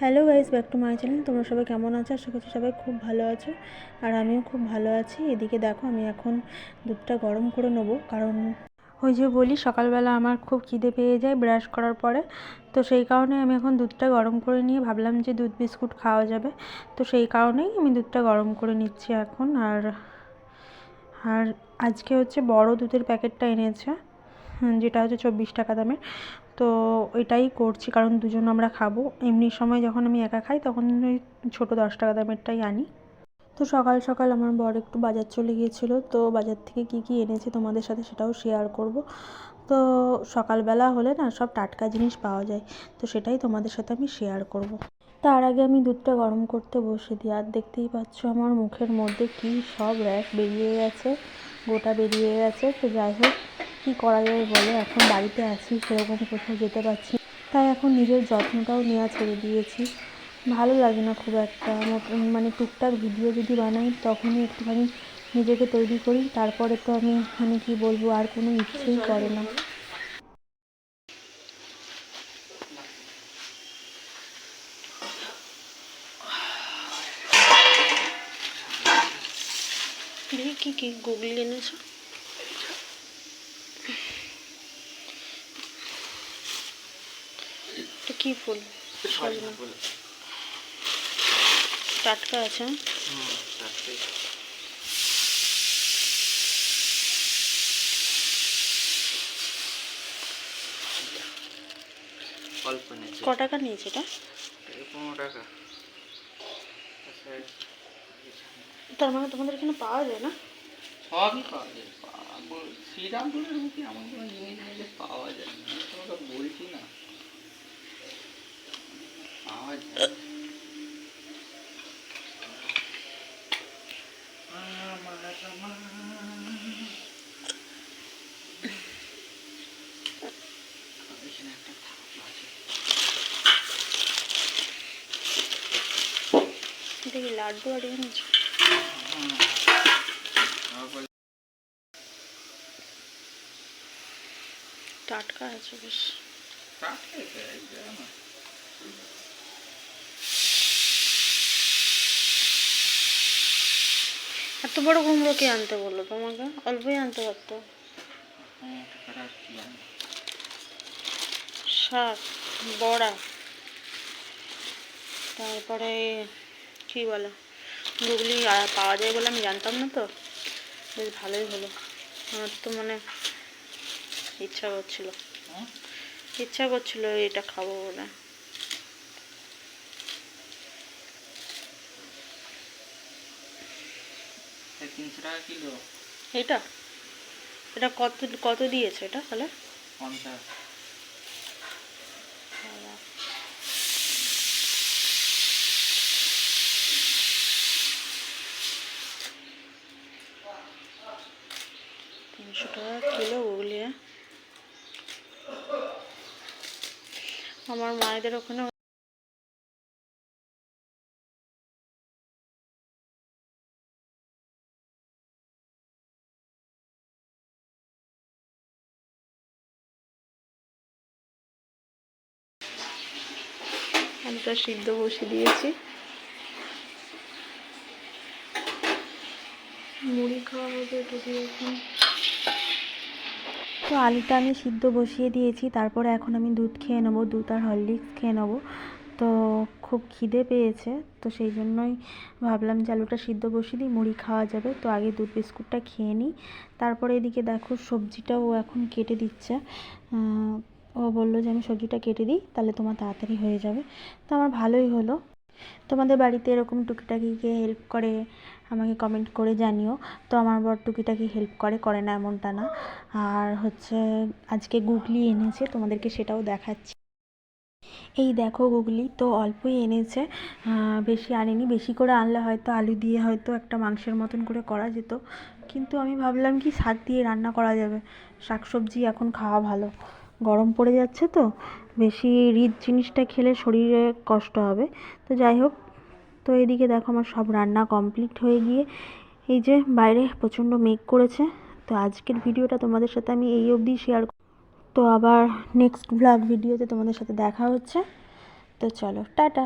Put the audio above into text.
Hello guys back to my channel তোমরা সবাই কেমন আছো? আশা করছি সবাই খুব ভালো আছো। আর আমিও খুব ভালো আছি। এদিকে দেখো, আমি এখন দুধটা গরম করে নেব। কারণ ওই যে বলি, সকালবেলা আমার খুব খিদে পেয়ে যায় ব্রাশ করার পরে। তো সেই কারণে আমি এখন দুধটা গরম করে নিয়ে ভাবলাম যে দুধ বিস্কুট খাওয়া যাবে। তো সেই কারণেই আমি দুধটা গরম করে নিচ্ছি এখন। আর আর আজকে হচ্ছে বড় দুধের প্যাকেটটা এনেছে, যেটা হচ্ছে চব্বিশ টাকা দামের। তো এটাই করছি, কারণ দুজন আমরা খাব। এমনি সময় যখন আমি একা খাই, তখন ওই ছোটো দশ টাকা দামেরটাই আনি। তো সকাল সকাল আমার বর একটু বাজার চলে গিয়েছিল, তো বাজার থেকে কী কী এনেছে তোমাদের সাথে সেটাও শেয়ার করব। তো সকালবেলা হলে না সব টাটকা জিনিস পাওয়া যায়, তো সেটাই তোমাদের সাথে আমি শেয়ার করব। তার আগে আমি দুধটা গরম করতে বসে দিই, আর দেখতেই পাচ্ছ আমার মুখের মধ্যে কী সব র্যাশ বেরিয়ে গেছে, গোটা বেরিয়ে গেছে। তো যাই হোক কী করা যাবে বলো? এখন বাড়িতে আছি, সেরকম কোথাও যেতে পারছি তাই এখন নিজের যত্নটাও নেওয়া ছেড়ে দিয়েছি। ভালো লাগে না খুব একটা। মানে টুকটাক ভিডিও যদি বানাই, তখনই একটুখানি নিজেকে তৈরি করি। তারপরে তো আমি মানে কি বলব, আর কোনো ইচ্ছেই করে না। কি গুগলি এনেছো। কি ফুল? সজনা টাটকা আছে। হ্যাঁ? অল্প নিয়েছে। ক টাকা নিয়েছে এটা? পনেরো টাকা। তার মানে তোমাদের এখানে পাওয়া যায় না? সবই পাওয়া যায়। শ্রীরামপুরের মুখে এমন কোনো জিনিস পাওয়া যায় না। তোমাকে বলছি না পাওয়া যায় আমার আমার। এখানে একটা থালা আছে। দেখি লাড্ডু আর এনেছো হুম। তারপর টাটকা আছে বেশ কাটে দেয়, দেয় না। এত বড় কুমড়ো কে আনতে বলল? তোমাকে? অল্পই আনতে পারতো। হ্যাঁ। শাক বড়া। তারপরে কি বলে? গুগলি পাওয়া যায় বলে আমি জানতাম না তো। বেশ ভালোই হলো। আমার তো মানে ইচ্ছা করছিল। হুম? ইচ্ছা করছিল এটা খাব বলে। তিনশো টাকা কিলো। এটা? এটা কত কত দিয়েছে এটা তাহলে? পঞ্চাশ। তিনশো টাকা কিলো? আমার মায়েদের ওখানে আলুটা সিদ্ধ বসিয়ে দিয়েছি। মুড়ি খাওয়া হবে যদি এখন তো আলুটা আমি সিদ্ধ বসিয়ে দিয়েছি, তারপরে এখন আমি দুধ খেয়ে নেব, দুধ আর হরলিক্স খেয়ে নেব। তো খুব খিদে পেয়েছে, তো সেই জন্যই ভাবলাম যে আলুটা সিদ্ধ বসিয়ে দিই, মুড়ি খাওয়া যাবে। তো আগে দুধ বিস্কুটটা খেয়ে নিই। তারপরে এদিকে দেখো সবজিটাও এখন কেটে দিচ্ছে। ও বলল যে আমি সবজিটা কেটে দিই, তাহলে তোমার তাড়াতাড়ি হয়ে যাবে। তো আমার ভালোই হলো। তোমাদের বাড়িতে এরকম টুকিটাকি কে হেল্প করে, আমাকে কমেন্ট করে জানিও। তো আমার বর টুকিটাকি হেল্প করে করে না এমনটা না। আর হচ্ছে আজকে গুগলি এনেছে, তোমাদেরকে সেটাও দেখাচ্ছি। এই দেখো গুগলি, তো অল্পই এনেছে। বেশি আনেনি, বেশি করে আনলে হয়তো আলু দিয়ে হয়তো একটা মাংসের মতন করে করা যেত। কিন্তু আমি ভাবলাম কি শাক দিয়ে রান্না করা যাবে। শাক সবজি এখন খাওয়া ভালো। গরম পড়ে যাচ্ছে তো, বেশি রিচ জিনিসটা খেলে শরীরে কষ্ট হবে। তো যাই হোক, তো এদিকে দেখো আমার সব রান্না কমপ্লিট হয়ে গিয়ে এই যে বাইরে প্রচণ্ড মেঘ করেছে। তো আজকের ভিডিওটা তোমাদের সাথে আমি এই অবধি শেয়ার তো আবার নেক্সট ব্লগ ভিডিওতে তোমাদের সাথে দেখা হচ্ছে। তো চলো, টাটা।